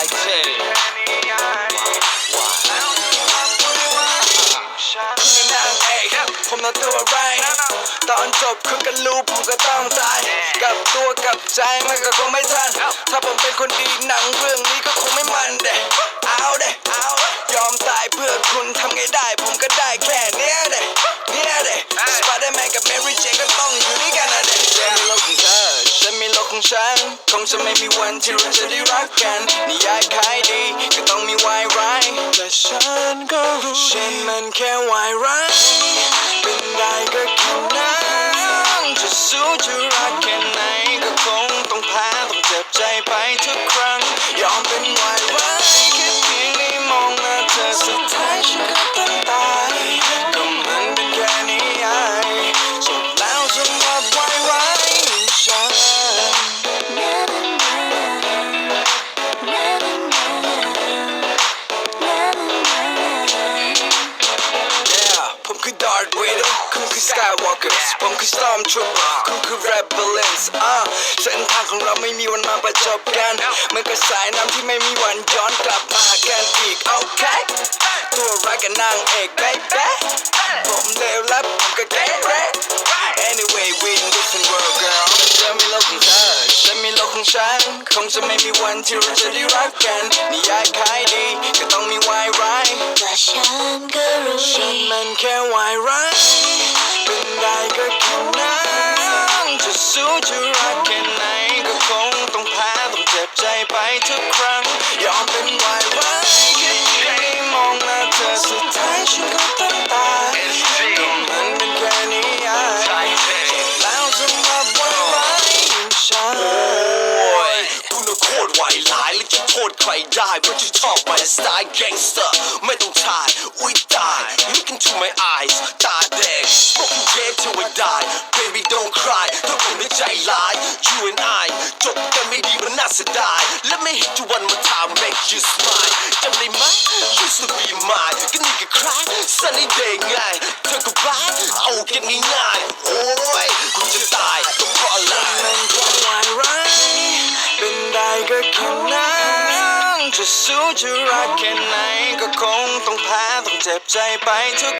up? Ty J. Why? นางเอกผมนอนตัวอะไรตอนจบคุณก็รู้ผมก็ต้องตายกลับตัวกลับใจมันก็คงไม่ทัน ถ้าผมเป็นคนดีหนังเรื่อง ของฉัน คงจะไม่มีวันที่เราจะได้รักกันนิยายขายดีก็ต้องมีวายร้ายแต่ฉันก็รู้ฉันมันแค่วายร้าย คุณคือ Skywalker ผมคือ Stormtrooper คุณคือ Rebellions อ่าเส้นทางของเราไม่มีวันมาประจบกันเหมือนกับสายน้ำที่ไม่มีวันย้อนกลับมาหากันอีกโอเคตัวรักกับนางเอก baby ผมเลวและผมก็เกเร Anyway we in different world girl เธอมีโลกของเธอฉันมีโลกของฉันคงจะไม่มีวันที่เราจะได้รักกันนิยายขายดีก็ต้องมีวายร้ายแต่ฉันก็รู้ฉันดีมันแค่วายร้าย สู้จะรักแค่ไหนก็คงต้องแพ้ต้องเจ็บใจไปทุกครั้ง ยอมเป็นวายร้ายแค่ได้มองหน้าเธอสุดท้ายฉันก็ต้องตายก็มันเป็นแค่นิยายแล้วสำหรับวายร้ายของฉันโอ้ยคุณน่ะโคตรไหวหลายและจะโทษใครได้เพราะที่ชอบมาสไตล์แก๊งสเตอร์ไม่ต้องทายอุ้ยตาย Look into my eyes you smile จำได้ไหม Used to be mine ก็นี่ก็คล้าย Sunny day ไงเธอก็ร้ายเอากันง่ายๆโอ้ยกูจะตายก็เพราะอะไรมันแค่วายร้ายเป็นได้ก็แค่นั้นจะสู้จะรักแค่ไหนก็คงต้องแพ้ต้องเจ็บใจไปทุก